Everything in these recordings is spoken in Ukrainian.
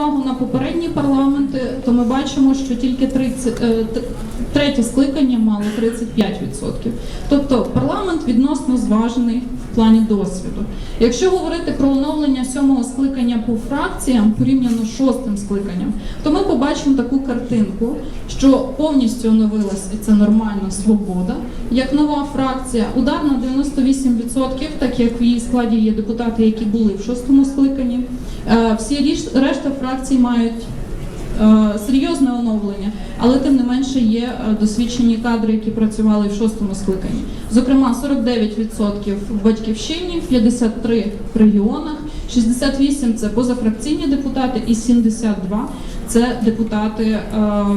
увагу на попередні парламенти, то ми бачимо, що тільки 30, е, третє скликання мало 35%. Тобто парламент відносно зважений плані досвіду. Якщо говорити про оновлення сьомого скликання по фракціям порівняно з шостим скликанням, то ми побачимо таку картинку, що повністю оновилась, і це нормально, свобода. Як нова фракція, удар на 98%, так як в її складі є депутати, які були в шостому скликанні. Е, Всі решта фракцій мають серйозне оновлення, але тим не менше є е, досвідчені кадри, які працювали в шостому скликанні. Зокрема, 49% в батьківщині, 53% в регіонах, 68% це позафракційні депутати, і 72% це депутати е,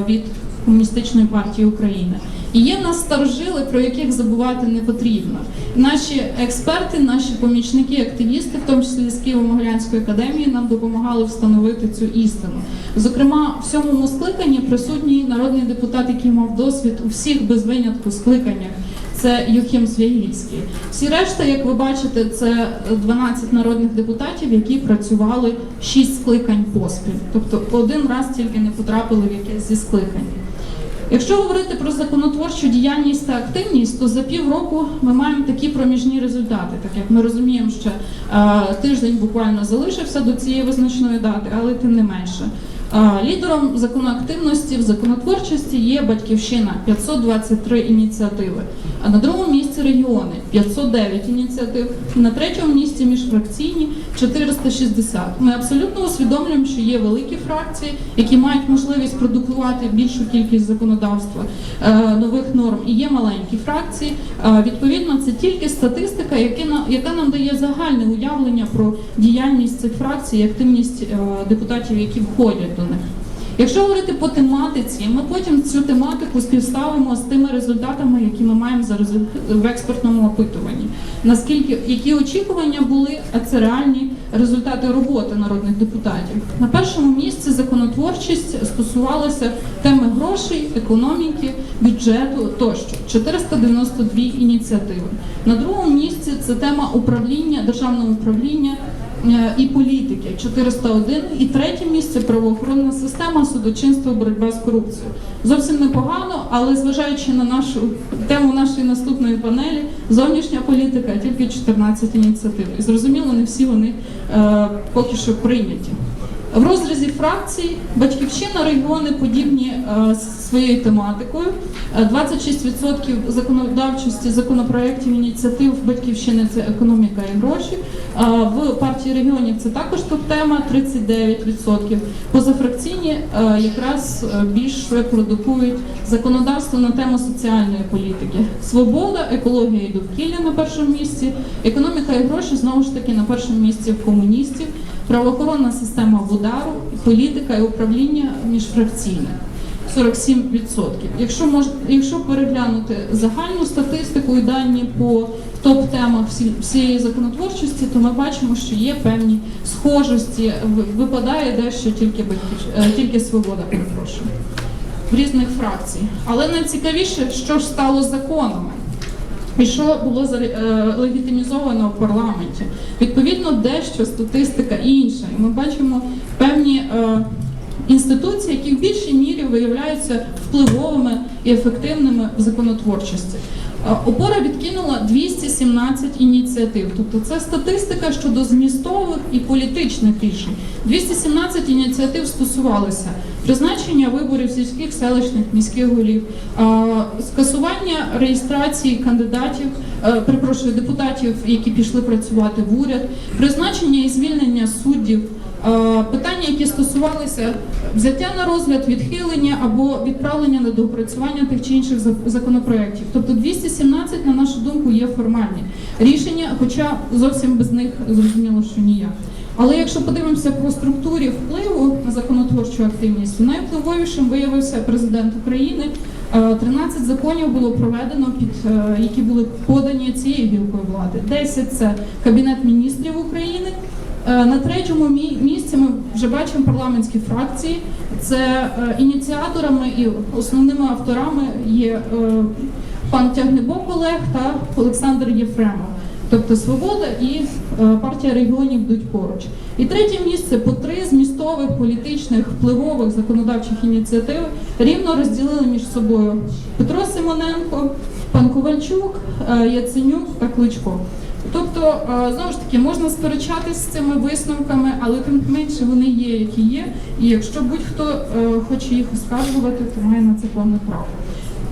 від комуністичної партії України. І є нас старожили, про яких забувати не потрібно. Наші експерти, наші помічники, активісти, в тому числі з Києво-Могилянської академії, нам допомагали встановити цю істину. Зокрема, в сьомому скликанні присутній народний депутат, який мав досвід у всіх без винятку скликаннях. Це Юхим Свягільський. Всі решта, як ви бачите, це 12 народних депутатів, які працювали 6 скликань поспіль. Тобто один раз тільки не потрапили в якесь зі скликань. Якщо говорити про законотворчу діяльність та активність, то за півроку ми маємо такі проміжні результати, так як ми розуміємо, що е, тиждень буквально залишився до цієї визначної дати, але тим не менше. Лідером законоактивності в законотворчості є батьківщина 523 ініціативи. А на другому місці регіони 509 ініціатив, і на третьому місці міжфракційні 460. Ми абсолютно усвідомлюємо, що є великі фракції, які мають можливість продукувати більшу кількість законодавства е, нових норм. І є маленькі фракції. Е, відповідно, це тільки статистика, яка нам, дає загальне уявлення про діяльність цих фракцій і активність е, депутатів, які входять до них. Якщо говорити по тематиці, ми потім цю тематику співставимо з тими результатами, які ми маємо зараз в експертному опитуванні. Наскільки які очікування були, а це реальні результати роботи народних депутатів. На першому місці законотворчість стосувалася теми грошей, економіки, бюджету тощо 492 ініціативи. На другому місці це тема управління, державного управління і політики 401 і третє місце правоохоронна система судочинство боротьба з корупцією. Зовсім непогано, але зважаючи на нашу тему нашої наступної панелі, зовнішня політика тільки 14 ініціатив. І зрозуміло, не всі вони е, поки що прийняті. В розрізі фракцій батьківщина регіони подібні е, своєю тематикою. Е, 26% законодавчості законопроєктів ініціатив батьківщини це економіка і гроші. Е, В партії регіонів це також топ-тема 39%. Позафракційні е, якраз е, більше продукують законодавство на тему соціальної політики. Свобода, екологія і довкілля на першому місці, економіка і гроші знову ж таки на першому місці в комуністів, правоохоронна система в удару, політика і управління міжфракційне. 47%. Якщо мож, якщо переглянути загальну статистику і дані по топ-темах всієї законотворчості, то ми бачимо, що є певні схожості, випадає дещо тільки батьків, е, тільки свобода, перепрошую, в різних фракцій. Але найцікавіше, що ж стало законами. І що було е, легітимізовано в парламенті? Відповідно, дещо статистика інша. І ми бачимо певні е, інституції, які в більшій мірі виявляються впливовими і ефективними в законотворчості. Е, Опора відкинула 217 ініціатив, тобто це статистика щодо змістових і політичних рішень. 217 ініціатив стосувалися призначення виборів сільських селищних міських голів, е, скасування реєстрації кандидатів, е, перепрошую, депутатів, які пішли працювати в уряд, призначення і звільнення суддів. Е, Питання, які стосувалися взяття на розгляд, відхилення або відправлення на доопрацювання тих чи інших зак- законопроєктів. Тобто 217, на нашу думку, є формальні рішення, хоча зовсім без них зрозуміло, що ніяк. Але якщо подивимося по структурі впливу на законотворчу активність, найвпливовішим виявився президент України. Е, 13 законів було проведено, під е, які були подані цією гілкою влади. 10 – це Кабінет міністрів України. Е, На третьому місці ми вже бачимо парламентські фракції. Це е, ініціаторами і основними авторами є е, пан Тягнебок Олег та Олександр Єфремов. Тобто Свобода і е, партія регіонів йдуть поруч. І третє місце по три змістових політичних впливових законодавчих ініціативи рівно розділили між собою Петро Симоненко, пан Ковальчук, е, Яценюк та Кличко. Тобто, е, знову ж таки, можна сперечатися з цими висновками, але тим менше вони є, які є. І якщо будь-хто е, хоче їх оскаржувати, то має на це повне право.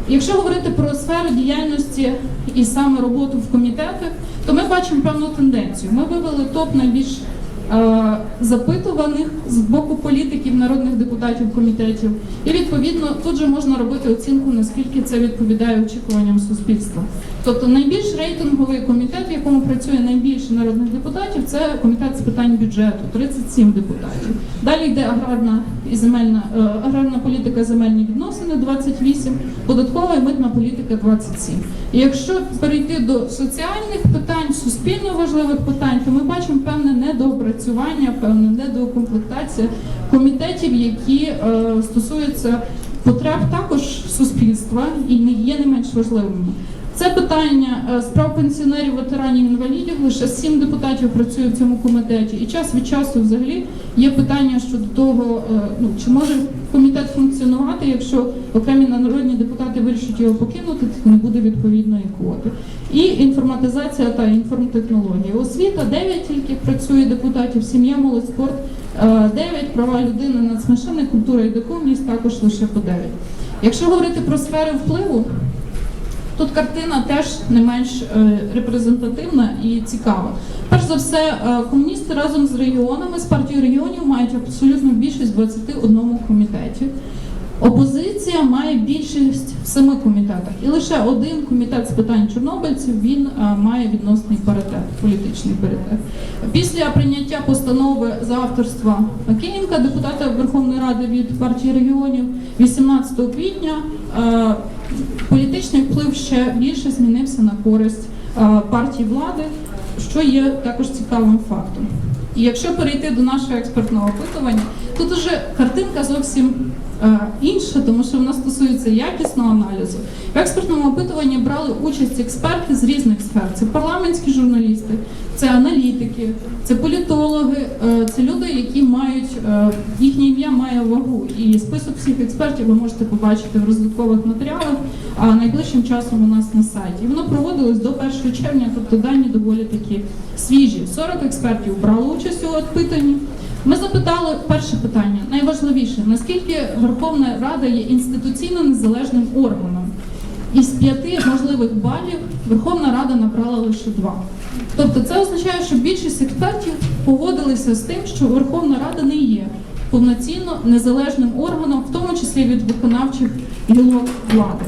Якщо говорити про сферу діяльності і саме роботу в комітетах, то ми бачимо певну тенденцію. Ми вивели топ найбільш запитуваних з боку політиків, народних депутатів, комітетів. І відповідно тут же можна робити оцінку, наскільки це відповідає очікуванням суспільства. Тобто найбільш рейтинговий комітет, в якому працює найбільше народних депутатів, це комітет з питань бюджету 37 депутатів. Далі йде аграрна і земельна е, аграрна політика, земельні відносини 28, податкова і митна політика 27. І якщо перейти до соціальних питань, суспільно важливих питань, то ми бачимо певне недоопрацювання, певне недоукомплектація комітетів, які е, стосуються потреб також суспільства і не є не менш важливими. Це питання е, справ пенсіонерів, ветеранів, інвалідів. Лише сім депутатів працює в цьому комітеті. І час від часу взагалі є питання щодо того, е, ну чи може комітет функціонувати, якщо окремі народні депутати вирішать його покинути, то не буде відповідної квоти. І інформатизація та інформтехнології. Освіта 9 тільки працює депутатів, сім'я, молодь, спорт 9, права людини, нацмашини, культура і духовність також лише по 9. Якщо говорити про сфери впливу, Тут картина теж не менш е, репрезентативна і цікава. Перш за все, е, комуністи разом з регіонами, з партією регіонів мають абсолютну більшість в 21 комітеті. Опозиція має більшість в семи комітетах. І лише один комітет з питань чорнобильців він е, має відносний паритет, політичний паритет. Після прийняття постанови за авторства Макеєнка, депутата Верховної Ради від партії регіонів, 18 квітня е, політичний вплив ще більше змінився на користь е, партії влади, що є також цікавим фактом. І якщо перейти до нашого експертного опитування, тут уже картинка зовсім е, інша, тому що вона стосується якісного аналізу. В експертному опитуванні брали участь експерти з різних сфер. Це парламентські журналісти, це аналітики, це політологи, е, це люди, які мають е, їхнє ім'я має вагу. І список всіх експертів ви можете побачити в роздаткових матеріалах, а найближчим часом у нас на сайті. І воно проводилось до 1 червня, тобто дані доволі такі свіжі. 40 експертів брали участь у опитанні. Ми запитали перше питання, найважливіше, наскільки Верховна Рада є інституційно незалежним органом. Із п'яти можливих балів Верховна Рада набрала лише два. Тобто це означає, що більшість експертів погодилися з тим, що Верховна Рада не є повноцінно незалежним органом, в тому числі від виконавчих гілок влади.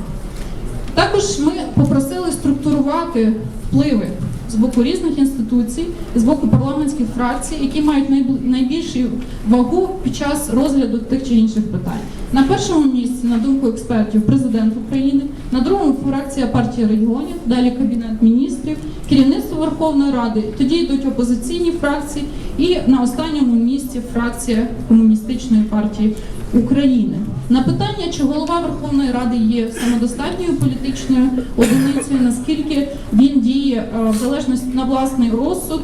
Також ми попросили структурувати впливи з боку різних інституцій, з боку парламентських фракцій, які мають найбільшу вагу під час розгляду тих чи інших питань. На першому місці, на думку експертів, президент України, на другому фракція партії регіонів, далі кабінет міністрів, керівництво Верховної Ради, тоді йдуть опозиційні фракції, і на останньому місці фракція комуністичної партії України. На питання, чи голова Верховної Ради є самодостатньою політичною одиницею, наскільки він діє е, в залежності на власний розсуд,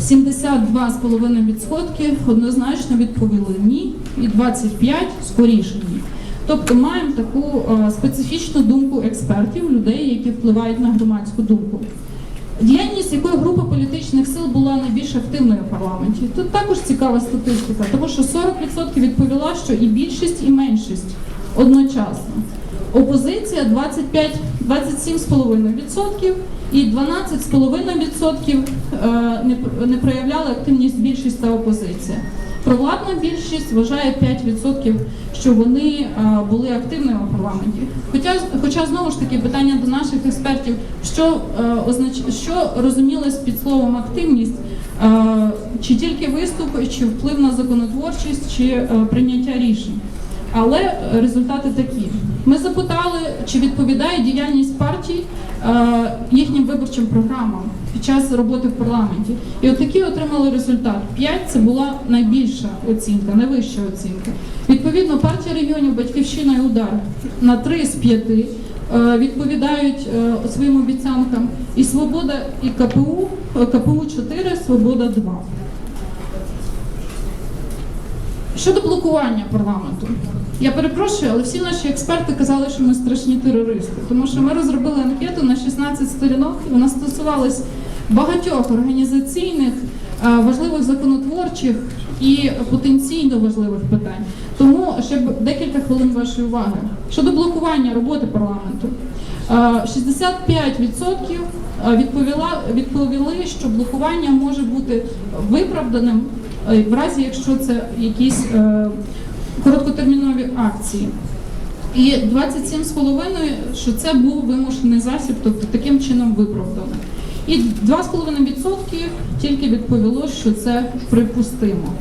72,5% однозначно відповіли ні, і 25% скоріше ні. Тобто маємо таку е, специфічну думку експертів, людей, які впливають на громадську думку. Діяльність якої групи політичних сил була найбільш активною в парламенті. Тут також цікава статистика, тому що 40% відповіла, що і більшість, і меншість одночасно. Опозиція 25, 27,5% і 12,5% е, не, проявляли активність більшість та опозиція. Провладна більшість вважає 5%, що вони е, були активними в парламенті. Хоча, хоча знову ж таки питання до наших експертів, що е, означ... що розумілось під словом активність, е, чи тільки виступи, чи вплив на законотворчість, чи прийняття рішень. Але результати такі. Ми запитали, чи відповідає діяльність партій їхнім виборчим програмам під час роботи в парламенті. І от такі отримали результат. 5 це була найбільша оцінка, найвища оцінка. Відповідно, партія регіонів Батьківщина і удар на 3 з 5 е, відповідають е, своїм обіцянкам. І свобода і КПУ, е, КПУ 4, свобода 2. Щодо блокування парламенту, я перепрошую, але всі наші експерти казали, що ми страшні терористи, тому що ми розробили анкету на 16 сторінок, і вона стосувалась багатьох організаційних, е, важливих законотворчих і потенційно важливих питань. Тому ще декілька хвилин вашої уваги. Щодо блокування роботи парламенту, е, 65% відповіла відповіли, що блокування може бути виправданим е, в разі, якщо це якісь е, короткотермінові акції. І 27,5, що це був вимушений засіб, тобто таким чином виправдано. І 2,5% тільки відповіло, що це припустимо.